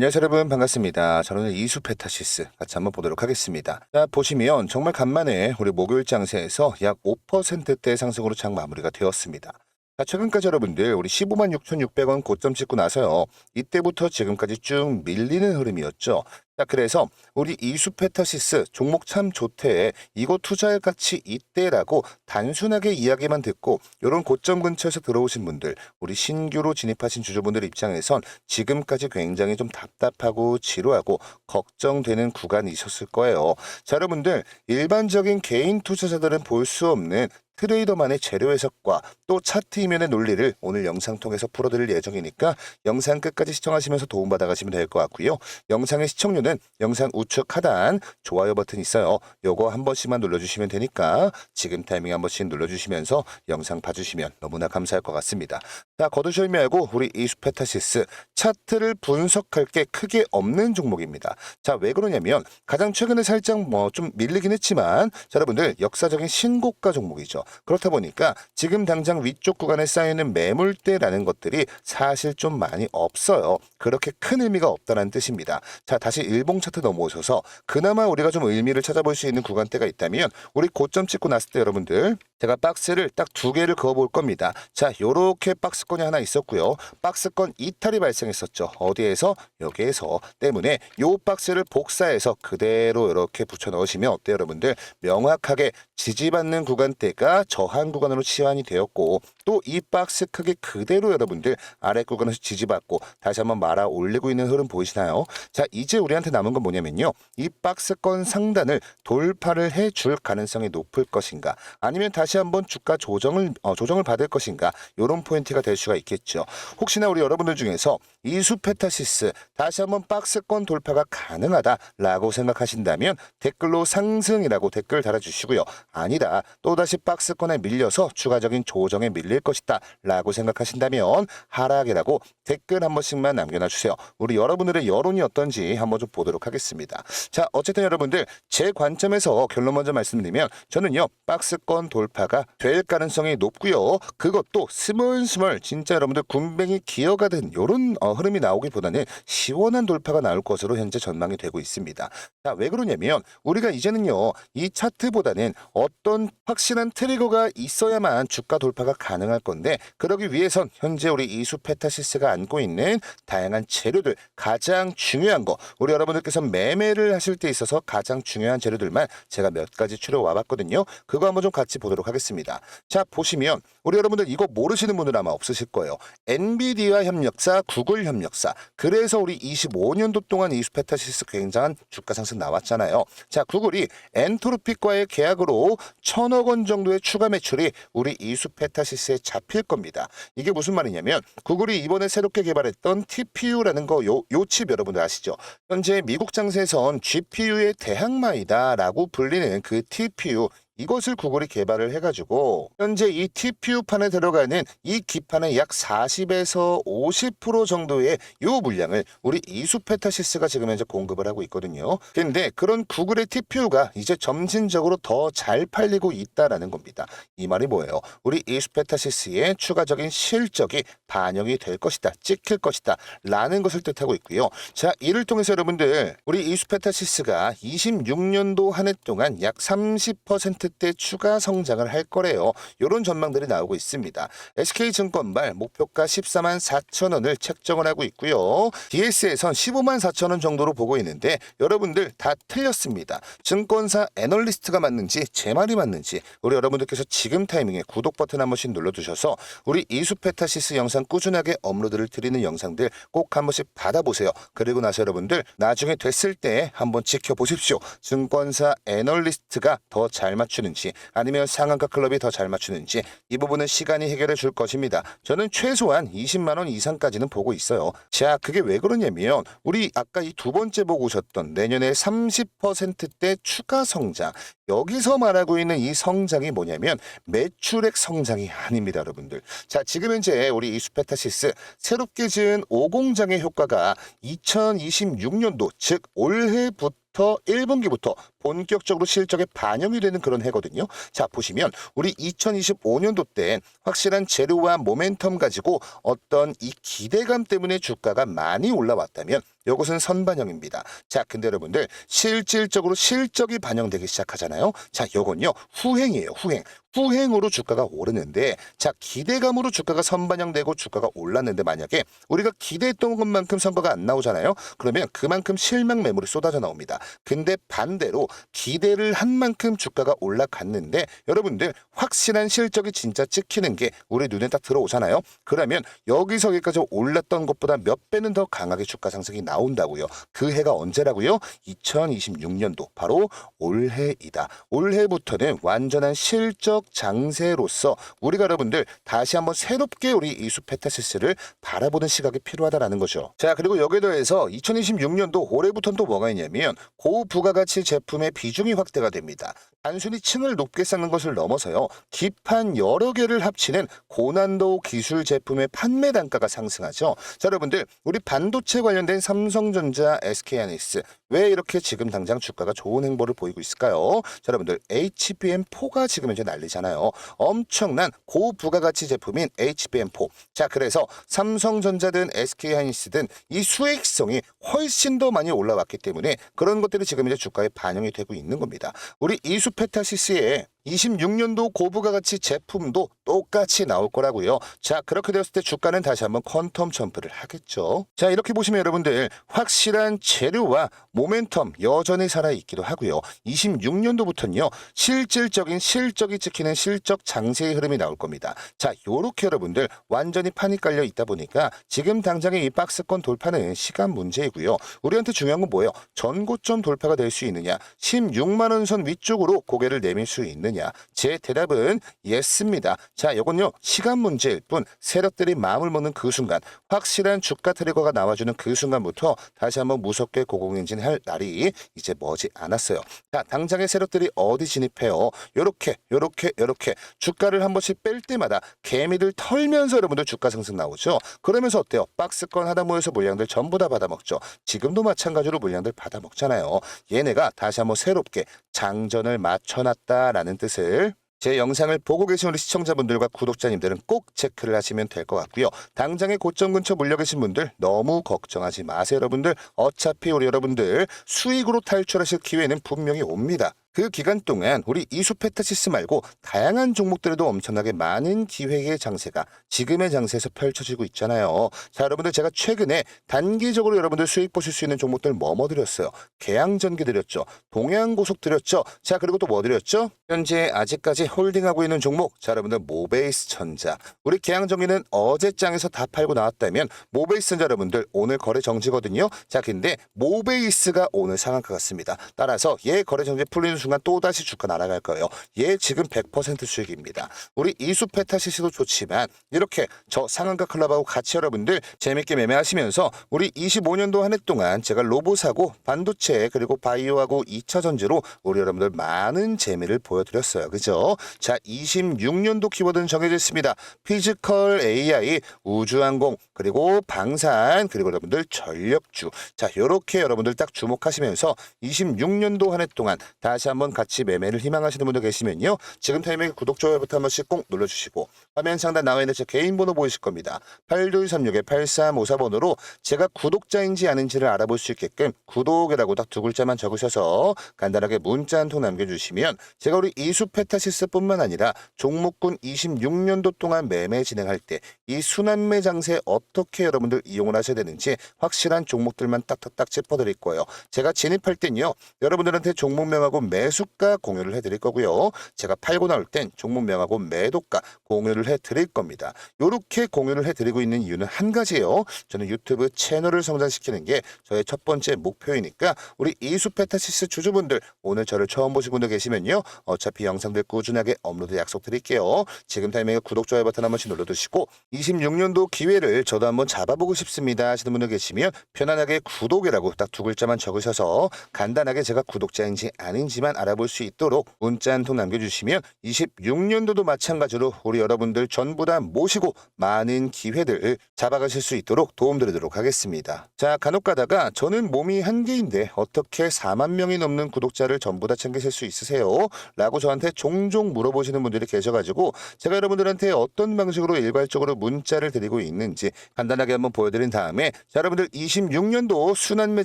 안녕하세요 여러분 반갑습니다. 저는 이수페타시스 같이 한번 보도록 하겠습니다. 자 보시면 정말 간만에 우리 목요일 장세에서 약 5%대 상승으로 장 마무리가 되었습니다. 자, 최근까지 여러분들 우리 15만 6,600원 고점 찍고 나서요. 이때부터 지금까지 쭉 밀리는 흐름이었죠. 자 그래서 우리 이수페타시스 종목 참 좋대 이거 투자할 가치 있대라고 단순하게 이야기만 듣고 이런 고점 근처에서 들어오신 분들 우리 신규로 진입하신 주주분들 입장에선 지금까지 굉장히 좀 답답하고 지루하고 걱정되는 구간이 있었을 거예요. 자 여러분들 일반적인 개인 투자자들은 볼 수 없는 트레이더만의 재료 해석과 또 차트 이면의 논리를 오늘 영상 통해서 풀어드릴 예정이니까 영상 끝까지 시청하시면서 도움받아 가시면 될 것 같고요. 영상의 시청률은 영상 우측 하단 좋아요 버튼 있어요. 요거 한 번씩만 눌러주시면 되니까 지금 타이밍 한 번씩 눌러주시면서 영상 봐주시면 너무나 감사할 것 같습니다. 자 거두절미 말고 우리 이수페타시스 차트를 분석할 게 크게 없는 종목입니다. 자 왜 그러냐면 가장 최근에 살짝 뭐 좀 밀리긴 했지만 자, 여러분들 역사적인 신고가 종목이죠. 그렇다 보니까 지금 당장 위쪽 구간에 쌓이는 매물대라는 것들이 사실 좀 많이 없어요. 그렇게 큰 의미가 없다는 뜻입니다. 자 다시 일봉 차트 넘어오셔서 그나마 우리가 좀 의미를 찾아볼 수 있는 구간대가 있다면 우리 고점 찍고 났을 때 여러분들 제가 박스를 딱 두 개를 그어 볼 겁니다. 자, 요렇게 박스 권이 하나 있었고요. 박스권 이탈이 발생했었죠. 어디에서? 여기에서 때문에 요 박스를 복사해서 그대로 이렇게 붙여 넣으시면 어때요, 여러분들? 명확하게 지지받는 구간대가 저한 구간으로 치환이 되었고 또 이 박스 크기 그대로 여러분들 아래 구간에서 지지받고 다시 한번 말아 올리고 있는 흐름 보이시나요? 자, 이제 우리한테 남은 건 뭐냐면요. 이 박스권 상단을 돌파를 해줄 가능성이 높을 것인가 아니면 다시 한번 주가 조정을 어, 조정을 받을 것인가 이런 포인트가 될 수가 있겠죠. 혹시나 우리 여러분들 중에서 이수페타시스 다시 한번 박스권 돌파가 가능하다라고 생각하신다면 댓글로 상승이라고 댓글 달아주시고요. 아니다 또다시 박스권에 밀려서 추가적인 조정에 밀릴 것이다 라고 생각하신다면 하락이라고 댓글 한 번씩만 남겨놔 주세요. 우리 여러분들의 여론이 어떤지 한번 좀 보도록 하겠습니다. 자 어쨌든 여러분들 제 관점에서 결론 먼저 말씀드리면 저는요 박스권 돌파가 될 가능성이 높고요. 그것도 스멀스멀 진짜 여러분들 군뱅이 기어가 든 이런 어, 흐름이 나오기보다는 시원한 돌파가 나올 것으로 현재 전망이 되고 있습니다. 자 왜 그러냐면 우리가 이제는요 이 차트보다는 어떤 확실한 트리거가 있어야만 주가 돌파가 가능할 건데 그러기 위해선 현재 우리 이수 페타시스가 안고 있는 다양한 재료들 가장 중요한 거 우리 여러분들께서 매매를 하실 때 있어서 가장 중요한 재료들만 제가 몇 가지 추려 와 봤거든요. 그거 한번 좀 같이 보도록 하겠습니다. 자 보시면 우리 여러분들 이거 모르시는 분들 아마 없 으실 거예요. 엔비디아 협력사, 구글 협력사. 그래서 우리 25년도 동안 이수페타시스 굉장한 주가 상승 나왔잖아요. 자 구글이 엔트로픽과의 계약으로 천억 원 정도의 추가 매출이 우리 이수페타시스에 잡힐 겁니다. 이게 무슨 말이냐면 구글이 이번에 새롭게 개발했던 TPU라는 거 요 요칩 여러분들 아시죠? 현재 미국 장세에선 GPU의 대항마이다라고 불리는 그 TPU 이것을 구글이 개발을 해가지고 현재 이 TPU판에 들어가는 이 기판의 약 40에서 50% 정도의 요 물량을 우리 이수페타시스가 지금 현재 공급을 하고 있거든요. 근데 그런 구글의 TPU가 이제 점진적으로 더 잘 팔리고 있다라는 겁니다. 이 말이 뭐예요? 우리 이수페타시스의 추가적인 실적이 반영이 될 것이다, 찍힐 것이다, 라는 것을 뜻하고 있고요. 자, 이를 통해서 여러분들 우리 이수페타시스가 26년도 한 해 동안 약 30%대 추가 성장을 할 거래요. 이런 전망들이 나오고 있습니다. SK증권발 목표가 14만 4천 원을 책정을 하고 있고요. DS에선 15만 4천 원 정도로 보고 있는데 여러분들 다 틀렸습니다. 증권사 애널리스트가 맞는지 제 말이 맞는지 우리 여러분들께서 지금 타이밍에 구독 버튼 한 번씩 눌러두셔서 우리 이수페타시스 영상 꾸준하게 업로드를 드리는 영상들 꼭 한 번씩 받아보세요. 그리고 나서 여러분들 나중에 됐을 때 한번 지켜보십시오. 증권사 애널리스트가 더 잘 맞추 는지 아니면 상한가 클럽이 더 잘 맞추는지 이 부분은 시간이 해결해 줄 것입니다. 저는 최소한 20만 원 이상까지는 보고 있어요. 자, 그게 왜 그러냐면 우리 아까 이 두 번째 보고 오셨던 내년에 30%대 추가 성장 여기서 말하고 있는 이 성장이 뭐냐면 매출액 성장이 아닙니다, 여러분들. 자, 지금 현재 우리 이수페타시스 새롭게 지은 5공장의 효과가 2026년도 즉 올해부터 1분기부터 본격적으로 실적에 반영이 되는 그런 해거든요. 자, 보시면 우리 2025년도 때 확실한 재료와 모멘텀 가지고 어떤 이 기대감 때문에 주가가 많이 올라왔다면 이것은 선반영입니다. 자, 근데 여러분들 실질적으로 실적이 반영되기 시작하잖아요. 자, 요건요 후행이에요. 후행. 후행으로 주가가 오르는데 자 기대감으로 주가가 선반영되고 주가가 올랐는데 만약에 우리가 기대했던 것만큼 성과가 안 나오잖아요. 그러면 그만큼 실망 매물이 쏟아져 나옵니다. 근데 반대로 기대를 한 만큼 주가가 올라갔는데 여러분들 확실한 실적이 진짜 찍히는 게 우리 눈에 딱 들어오잖아요. 그러면 여기서 여기까지 올랐던 것보다 몇 배는 더 강하게 주가 상승이 나온다고요. 그 해가 언제라고요? 2026년도 바로 올해이다. 올해부터는 완전한 실적 장세로서 우리가 여러분들 다시 한번 새롭게 우리 이수 페타시스를 바라보는 시각이 필요하다라는 거죠. 자 그리고 여기에 더해서 2026년도 올해부터는 또 뭐가 있냐면 고부가가치 제품 의 비중이 확대가 됩니다. 단순히 층을 높게 쌓는 것을 넘어서요. 기판 여러 개를 합치는 고난도 기술 제품의 판매 단가가 상승하죠. 자, 여러분들 우리 반도체 관련된 삼성전자, SK하이닉스 왜 이렇게 지금 당장 주가가 좋은 행보를 보이고 있을까요? 자, 여러분들 HBM4가 지금 현재 난리잖아요. 엄청난 고부가가치 제품인 HBM4. 자, 그래서 삼성전자든 SK하이닉스든 이 수익성이 훨씬 더 많이 올라왔기 때문에 그런 것들이 지금 이제 주가에 반영이 되고 있는 겁니다. 우리 이수페타시스의 26년도 고부가가치 제품도 똑같이 나올 거라고요. 자, 그렇게 되었을 때 주가는 다시 한번 퀀텀 점프를 하겠죠. 자, 이렇게 보시면 여러분들 확실한 재료와 모멘텀 여전히 살아 있기도 하고요. 26년도부터는요. 실질적인 실적이 찍히는 실적 장세의 흐름이 나올 겁니다. 자, 요렇게 여러분들 완전히 판이 깔려 있다 보니까 지금 당장의 이 박스권 돌파는 시간 문제이고요. 우리한테 중요한 건 뭐예요? 전고점 돌파가 될 수 있느냐? 16만 원선 위쪽으로 고개를 내밀 수 있 느냐? 제 대답은 예스입니다. 자, 요건요. 시간 문제일 뿐 세력들이 마음을 먹는 그 순간 확실한 주가 트리거가 나와주는 그 순간부터 다시 한번 무섭게 고공행진할 날이 이제 머지 않았어요. 자, 당장의 세력들이 어디 진입해요? 요렇게 요렇게 요렇게 주가를 한 번씩 뺄 때마다 개미들 털면서 여러분들 주가 상승 나오죠. 그러면서 어때요? 박스권 하다 모여서 물량들 전부 다 받아먹죠. 지금도 마찬가지로 물량들 받아먹잖아요. 얘네가 다시 한번 새롭게 장전을 맞춰놨다라는 뜻을 제 영상을 보고 계신 우리 시청자분들과 구독자님들은 꼭 체크를 하시면 될 것 같고요. 당장의 고점 근처 물려 계신 분들 너무 걱정하지 마세요, 여러분들. 어차피 우리 여러분들 수익으로 탈출하실 기회는 분명히 옵니다. 그 기간 동안 우리 이수페타시스 말고 다양한 종목들에도 엄청나게 많은 기회의 장세가 지금의 장세에서 펼쳐지고 있잖아요. 자, 여러분들 제가 최근에 단기적으로 여러분들 수익 보실 수 있는 종목들 뭐뭐 드렸어요? 계양전기 드렸죠. 동양고속 드렸죠. 자, 그리고 또 뭐 드렸죠? 현재 아직까지 홀딩하고 있는 종목. 자, 여러분들 모베이스 전자. 우리 계양전기는 어제 장에서 다 팔고 나왔다면 모베이스 전자 여러분들 오늘 거래 정지거든요. 자, 근데 모베이스가 오늘 상한가 같습니다. 따라서 얘 거래 정지 풀리는 순간 또다시 주가 날아갈 거예요. 얘 지금 100% 수익입니다. 우리 이수 페타시스도 좋지만 이렇게 저 상한가 클럽하고 같이 여러분들 재밌게 매매하시면서 우리 25년도 한 해 동안 제가 로봇하고 반도체 그리고 바이오하고 2차 전지로 우리 여러분들 많은 재미를 보여드렸어요. 그죠? 자, 26년도 키워드는 정해져 있습니다. 피지컬 AI, 우주항공, 그리고 방산, 그리고 여러분들 전력주. 자, 요렇게 여러분들 딱 주목하시면서 26년도 한 해 동안 다시 한번 같이 매매를 희망하시는 분들 계시면요. 지금 타이밍에 구독, 좋아요부터 한 번씩 꼭 눌러주시고 화면 상단 나와 있는 제 개인 번호 보이실 겁니다. 8236-8354번으로 제가 구독자인지 아닌지를 알아볼 수 있게끔 구독이라고 딱 두 글자만 적으셔서 간단하게 문자 한 통 남겨주시면 제가 우리 이수페타시스뿐만 아니라 종목군 26년도 동안 매매 진행할 때 이 순환매 장세 어떻게 여러분들 이용을 하셔야 되는지 확실한 종목들만 딱딱딱 짚어드릴 거예요. 제가 진입할 땐요 여러분들한테 종목명하고 매 수가 공유를 해드릴 거고요. 제가 팔고 나올 땐 종목명하고 매도가 공유를 해드릴 겁니다. 요렇게 공유를 해드리고 있는 이유는 한 가지예요. 저는 유튜브 채널을 성장시키는 게 저의 첫 번째 목표이니까 우리 이수페타시스 주주분들 오늘 저를 처음 보신 분들 계시면요. 어차피 영상들 꾸준하게 업로드 약속드릴게요. 지금 타이밍에 구독, 좋아요 버튼 한 번씩 눌러두시고 26년도 기회를 저도 한번 잡아보고 싶습니다 하시는 분들 계시면 편안하게 구독이라고 딱 두 글자만 적으셔서 간단하게 제가 구독자인지 아닌지만 가능한지만 알아볼 수 있도록 문자 한 통 남겨주시면 26년도도 마찬가지로 우리 여러분들 전부 다 모시고 많은 기회들 잡아가실 수 있도록 도움드리도록 하겠습니다. 자 간혹 가다가 저는 몸이 한 개인데 어떻게 4만 명이 넘는 구독자를 전부 다 챙기실 수 있으세요? 라고 저한테 종종 물어보시는 분들이 계셔가지고 제가 여러분들한테 어떤 방식으로 일괄적으로 문자를 드리고 있는지 간단하게 한번 보여드린 다음에 자 여러분들 26년도 순환매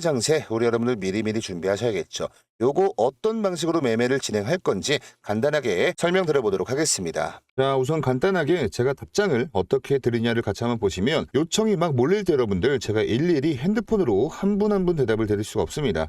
장세 우리 여러분들 미리미리 준비하셔야겠죠. 요거 어떤 방식 으로 매매를 진행할 건지 간단하게 설명드려보도록 하겠습니다. 자, 우선 간단하게 제가 답장을 어떻게 드리냐를 같이 한번 보시면 요청이 막 몰릴 때 여러분들 제가 일일이 핸드폰으로 한 분 한 분 대답을 드릴 수가 없습니다.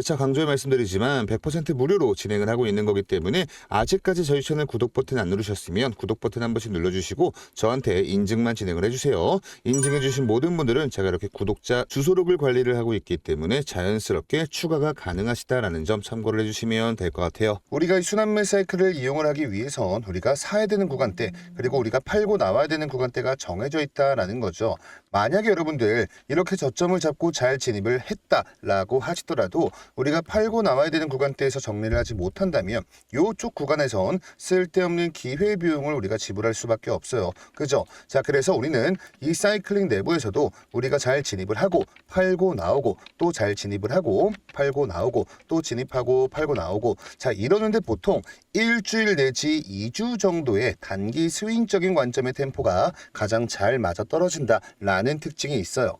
재차 강조해 말씀드리지만 100% 무료로 진행을 하고 있는 거기 때문에 아직까지 저희 채널 구독 버튼 안 누르셨으면 구독 버튼 한 번씩 눌러주시고 저한테 인증만 진행을 해주세요. 인증해주신 모든 분들은 제가 이렇게 구독자 주소록을 관리를 하고 있기 때문에 자연스럽게 추가가 가능하시다라는 점 참고를 해주시면 될 것 같아요. 우리가 이 순환매 사이클을 이용을 하기 위해선 우리가 사야 되는 구간대 그리고 우리가 팔고 나와야 되는 구간대가 정해져 있다라는 거죠. 만약에 여러분들 이렇게 저점을 잡고 잘 진입을 했다라고 하시더라도 우리가 팔고 나와야 되는 구간대에서 정리를 하지 못한다면 요쪽 구간에선 쓸데없는 기회 비용을 우리가 지불할 수밖에 없어요. 그죠? 자, 그래서 우리는 이 사이클링 내부에서도 우리가 잘 진입을 하고 팔고 나오고 또 잘 진입을 하고 팔고 나오고 또 진입하고 팔고 나오고 자, 이러는데 보통 일주일 내지 2주 정도의 단기 스윙적인 관점의 템포가 가장 잘 맞아 떨어진다 라는 특징이 있어요.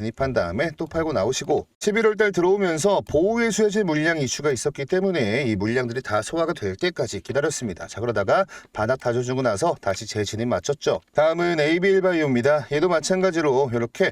한 다음에 또 팔고 나오시고 11월 달 들어오면서 보호의 수혜제 물량 이슈가 있었기 때문에 이 물량들이 다 소화가 될 때까지 기다렸습니다. 자, 그러다가 바닥 다져주고 나서 다시 재진입 맞췄죠. 다음은 AB일바이오입니다. 얘도 마찬가지로 이렇게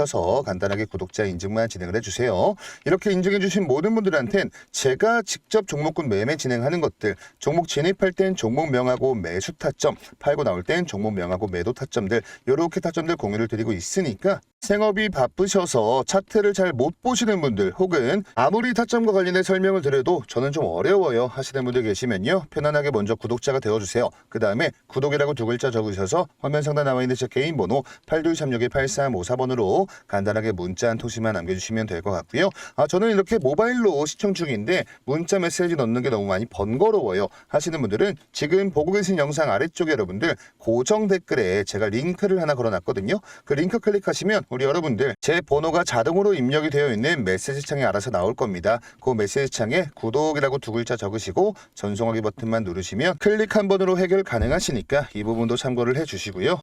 간단하게 구독자 인증만 진행을 해주세요. 이렇게 인증해주신 모든 분들한텐 제가 직접 종목군 매매 진행하는 것들, 종목 진입할 땐 종목 명하고 매수 타점, 팔고 나올 땐 종목 명하고 매도 타점들, 이렇게 타점들 공유를 드리고 있으니까 생업이 바쁘셔서 차트를 잘 못 보시는 분들 혹은 아무리 타점과 관련해 설명을 드려도 저는 좀 어려워요 하시는 분들 계시면요 편안하게 먼저 구독자가 되어주세요 그 다음에 구독이라고 두 글자 적으셔서 화면 상단 나와 있는 제 개인 번호 8236-8354번으로 간단하게 문자 한 토시만 남겨주시면 될 것 같고요 아 저는 이렇게 모바일로 시청 중인데 문자 메시지 넣는 게 너무 많이 번거로워요 하시는 분들은 지금 보고 계신 영상 아래쪽에 여러분들 고정 댓글에 제가 링크를 하나 걸어놨거든요 그 링크 클릭하시면 우리 여러분들 제 번호가 자동으로 입력이 되어 있는 메시지 창에 알아서 나올 겁니다. 그 메시지 창에 구독이라고 두 글자 적으시고 전송하기 버튼만 누르시면 클릭 한 번으로 해결 가능하시니까 이 부분도 참고를 해주시고요.